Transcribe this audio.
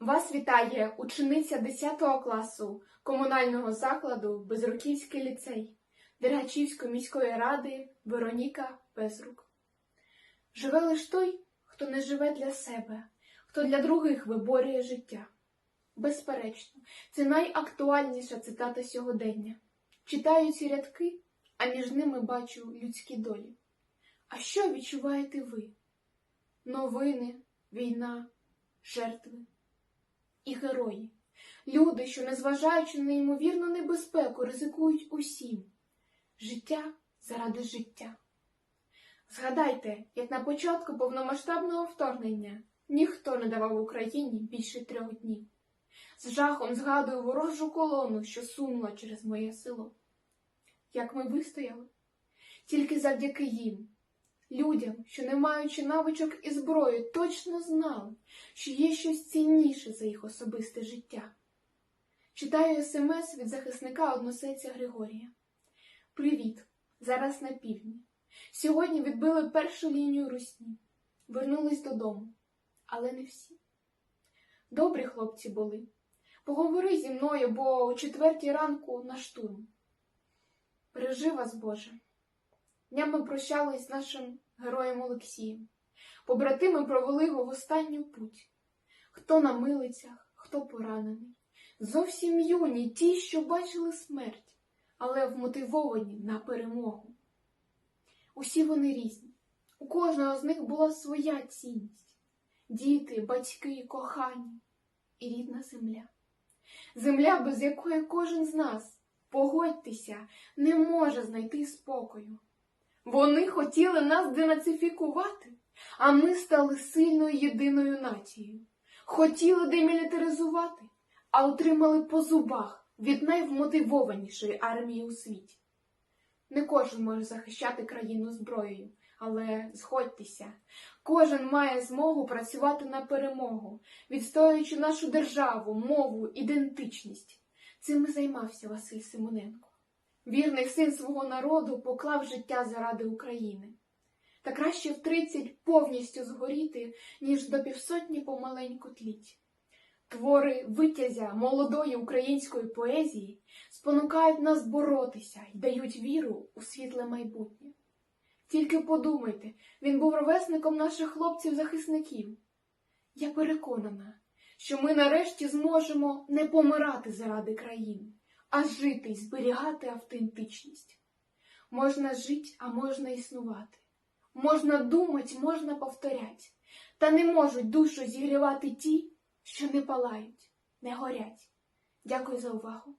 Вас вітає учениця 10 класу комунального закладу Безруківський ліцей Дергачівської міської ради Вероніка Безрук. Живе лиш той, хто не живе для себе, хто для других виборює життя. Безперечно, це найактуальніша цитата сьогодення. Читаю ці рядки, а між ними бачу людські долі. А що відчуваєте ви? Новини, війна, жертви і герої. Люди, що, незважаючи на неймовірну небезпеку, ризикують усім. Життя заради життя. Згадайте, як на початку повномасштабного вторгнення ніхто не давав Україні більше трьох днів. З жахом згадую ворожу колону, що сунула через моє село. Як ми вистояли? Тільки завдяки їм, людям, що, не маючи навичок і зброї, точно знали, що є щось цінніше за їх особисте життя. Читаю смс від захисника односельця Григорія. Привіт! Зараз на півдні. Сьогодні відбили першу лінію русні. Вернулись додому, але не всі. Добрі хлопці були. Поговори зі мною, бо о четвертій ранку на штурм. Бережи вас, Боже. Днями прощались з нашим героєм Олексієм. Побратими провели його в останню путь. Хто на милицях, хто поранений. Зовсім юні, ті, що бачили смерть, але вмотивовані на перемогу. Усі вони різні. У кожного з них була своя цінність діти, батьки, кохані і рідна земля. Земля, без якої кожен з нас, погодьтеся, не може знайти спокою. Вони хотіли нас денацифікувати, а ми стали сильною єдиною нацією. Хотіли демілітаризувати, а отримали по зубах від найвмотивованішої армії у світі. Не кожен може захищати країну зброєю, але згодьтеся, кожен має змогу працювати на перемогу, відстоюючи нашу державу, мову, ідентичність. Цим і займався Василь Симоненко. Вірний син свого народу поклав життя заради України. Та краще в тридцять повністю згоріти, ніж до півсотні помаленьку тліть. Твори витязя молодої української поезії спонукають нас боротися й дають віру у світле майбутнє. Тільки подумайте, він був ровесником наших хлопців-захисників. Я переконана, що ми нарешті зможемо не помирати заради країни, а жити й зберігати автентичність. Можна жити, а можна існувати. Можна думати, можна повторять, та не можуть душу зігрівати ті, що не палають, не горять. Дякую за увагу.